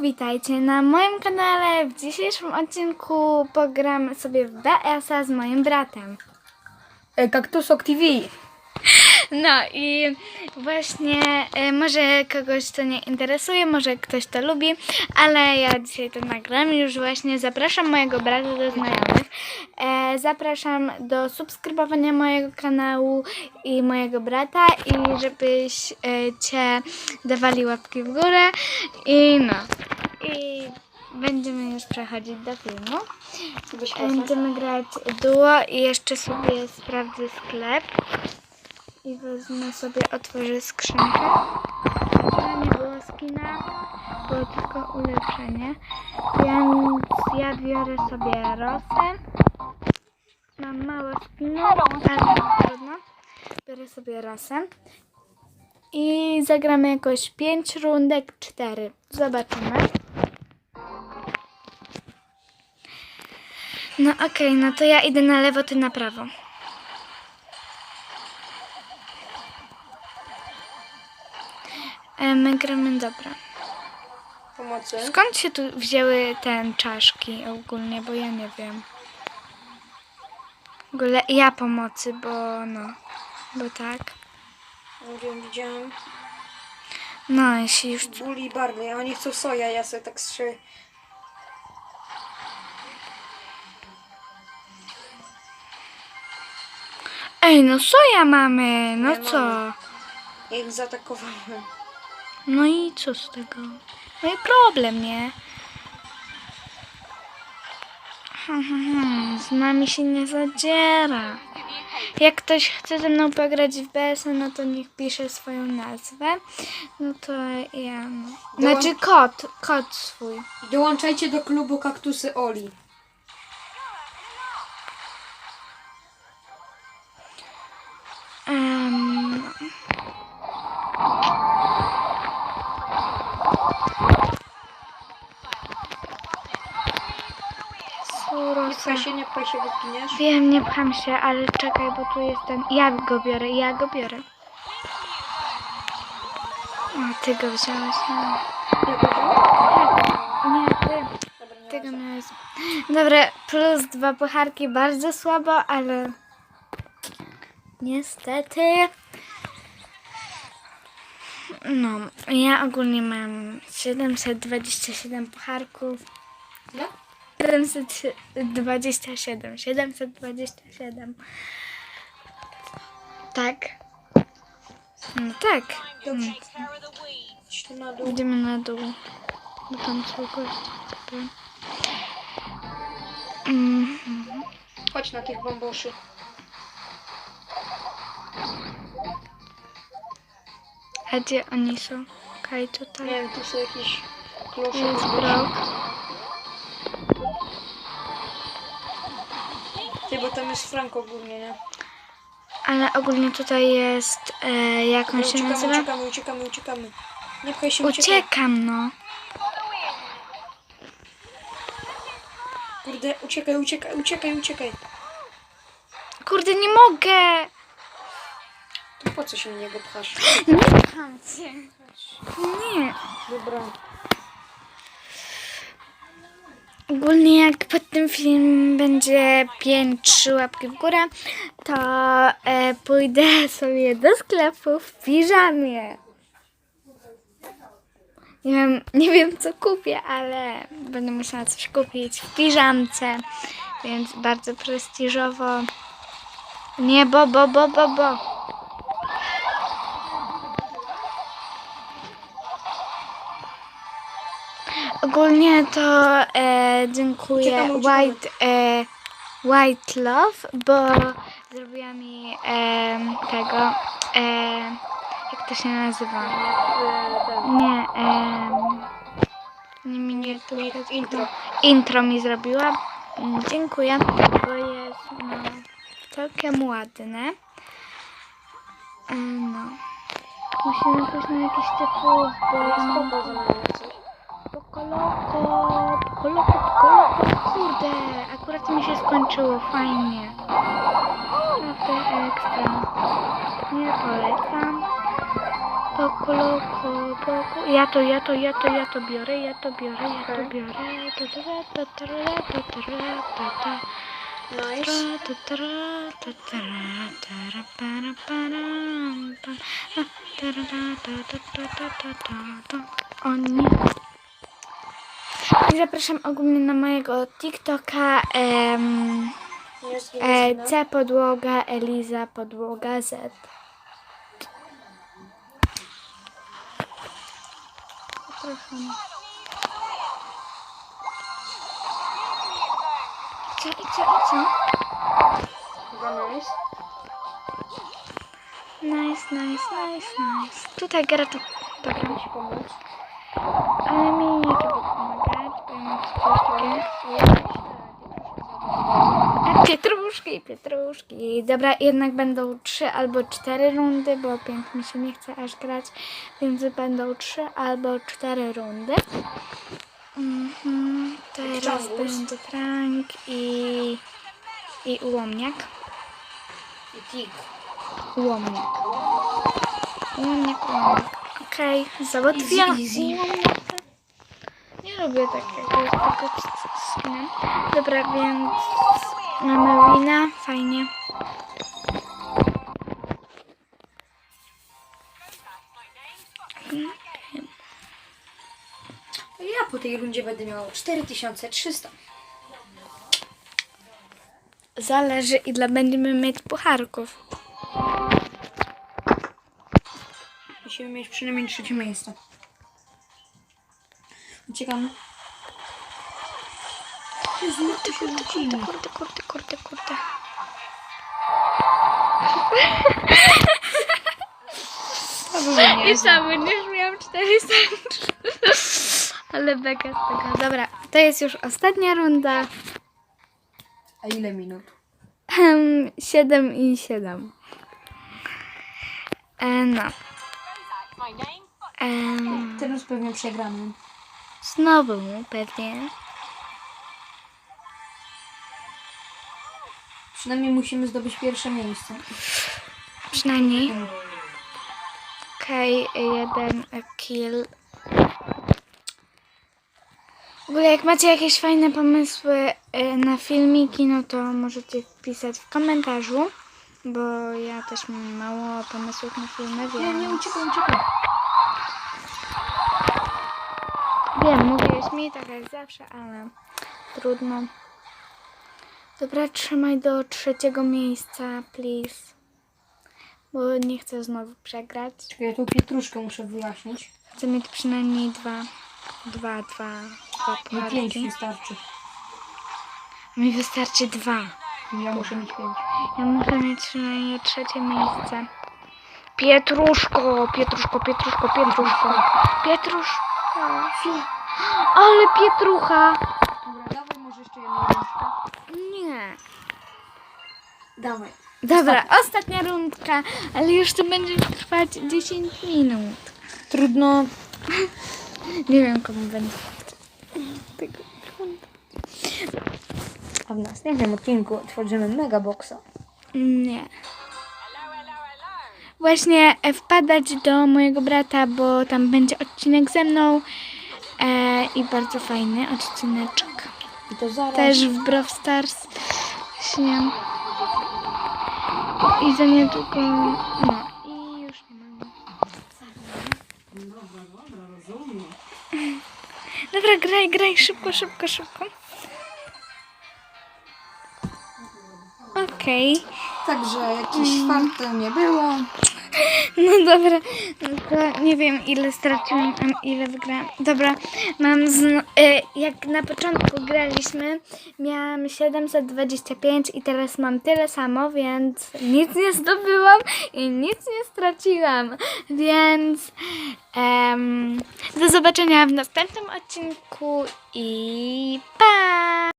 Witajcie na moim kanale. W dzisiejszym odcinku pogram sobie w BS-a z moim bratem. E, Kaktusok TV. No i właśnie e, może kogoś to nie interesuje, może ktoś to lubi, ale ja dzisiaj to nagram już właśnie. Zapraszam mojego brata do znajomych. E, zapraszam do subskrybowania mojego kanału i mojego brata i żebyś e, cię dawali łapki w górę i no. I będziemy już przechodzić do filmu. Będziemy grać duo i jeszcze sobie sprawdzę sklep. I wezmę sobie, otworzę skrzynkę. To nie było skina, było tylko ulepszenie. Więc ja biorę sobie rosę. Mam mało skinu, ale trudno. Biorę sobie rosę. I zagramy jakoś 5 rundek, 4. Zobaczymy. No okej, no to ja idę na lewo, ty na prawo. E, My gramy dobra. Pomocy. Skąd się tu wzięły te czaszki ogólnie, bo ja nie wiem. W ogóle ja pomocy, bo no, bo tak. Nie wiem, widziałem. No, jeśli już... Bully Barley, oni chcą soja, ja sobie tak strzelę. Ej, no soja mamy, no Nie co? mamy. Ja ich zaatakowałem. No i co z tego? No i problem, nie? Hmm, hmm, hmm, Z nami się nie zadziera. Jak ktoś chce ze mną pograć w BS, no to niech pisze swoją nazwę. No to ja. No. Znaczy kod, kod swój. Dołączajcie do klubu Kaktusy Oli. Pchaj się, nie pchaj się, wypiniesz. Wiem, nie pcham się, ale czekaj, bo tu jest ten. Ja go biorę, ja go biorę. O, ty go wziąłeś. No. Nie, ty. Dobra, nie Tego ważne. miałeś. Dobra, plus dwa pucharki, bardzo słabo, ale niestety. No, ja ogólnie mam 727 pucharków. No? 727, 727. Tak. No tak. Dobrze. Mm. Na dół. Idziemy na dół. Do tam są goście. Mhm. Chodź na tych bamboszy. A gdzie oni są? Okej, Nie tutaj. wiem, tu są jakieś klosze. Jest brok. Ty, bo tam jest Frank ogólnie, nie? Ale ogólnie tutaj jest, e, jak on się uciekamy, nazywa? uciekamy, uciekamy, uciekamy. Nie pchaj się, uciekaj. Uciekam, no. Kurde, uciekaj, uciekaj, uciekaj, uciekaj. Kurde, nie mogę! To po co się na niego pchasz? Nie pcham się. Nie. Dobra. Ogólnie jak pod tym film będzie 5 łapki w górę, to e, pójdę sobie do sklepu w piżamie. Nie wiem, nie wiem co kupię, ale będę musiała coś kupić w piżamce, więc bardzo prestiżowo. Nie, bo, bo, bo, bo, bo. Ogólnie to e, dziękuję. White, e, White Love, bo zrobiła mi e, tego, e, jak to się nazywa? Nie, e, nie miniaturę. Intro. Intro mi zrobiła. Dziękuję, bo jest no, całkiem ładne. E, no. Musimy pójść na jakiś typu, bo ja koloko, koloko, koloko, kurde, akurat mi się skończyło, fajnie. Naprawdę ekstra. Nie polecam. Po koloko, ja to, ja to, ja to, ja to biorę, ja to biorę, ja to biorę. Nice. O nie. I zapraszam ogólnie na mojego TikToka em, e. C podłoga, Eliza podłoga Z. Zapraszam. Idzie, idzie. Chyba nice. Nice, nice, nice, nice. Tutaj gra to... Dobra. Ale mi nie trzeba Pietruszki, pietruszki. Dobra, jednak będą trzy albo cztery rundy, bo pięć mi się nie chce aż grać, więc będą trzy albo cztery rundy. Mhm. Teraz będzie Frank i... i ułomniak. I tik. Ułomniak. Ułomniak, ułomniak. Okej, załatwiam. Easy, easy. Ułomniaka. Nie lubię takiego, tego skina. Dobra, więc mamy wina. Fajnie. Ja po tej rundzie będę miał 4300. Zależy ile będziemy mieć pucharków. Musimy mieć przynajmniej trzecie miejsce. Uciekamy. Jezu, to się rzucili. Kurde, kurde, kurde, kurde. I sam będziesz miał 400. Ale beka z tego. Dobra, to jest już ostatnia runda. A ile minut? Em, 7 i 7. E, no. Em, Teraz pewnie przegramy. Znowu pewnie. Przynajmniej musimy zdobyć pierwsze miejsce. Przynajmniej. Okej, jeden kill. W ogóle jak macie jakieś fajne pomysły e, na filmiki, no to możecie wpisać w komentarzu, bo ja też mam mało pomysłów na filmy, Nie, nie więc... uciekaj, Wiem, mówiłeś mi tak jak zawsze, ale trudno. Dobra, trzymaj do trzeciego miejsca, please. Bo nie chcę znowu przegrać. Czekaj, ja tą pietruszkę muszę wyjaśnić. Chcę mieć przynajmniej dwa, dwa, dwa, dwa Mi pięć wystarczy. Mi wystarczy dwa. Ja muszę mieć pięć. Ja muszę mieć przynajmniej trzecie miejsce. Pietruszko, Pietruszko, Pietruszko, Pietruszko. Pietruszko. Ale Pietrucha. Dobra, dawaj może jeszcze jedną rundkę. Nie. Dawaj. Dobra, ostatnia rundka, ale już to będzie trwać 10 minut. Trudno. Nie wiem, komu będzie tego. A w następnym odcinku tworzymy mega boxa. Nie. Właśnie e, wpadać do mojego brata, bo tam będzie odcinek ze mną e, i bardzo fajny odcineczek. Też w Brawl Stars śniam. I za niedługo, no i już nie. Dobra, graj, graj, szybko, szybko, szybko. Okej. Także jakiś to nie było. No dobra, no to nie wiem ile straciłam, ile wygrałam. Dobra, mam zno- e, jak na początku graliśmy, miałam 725 i teraz mam tyle samo, więc nic nie zdobyłam i nic nie straciłam. Więc em, do zobaczenia w następnym odcinku i pa!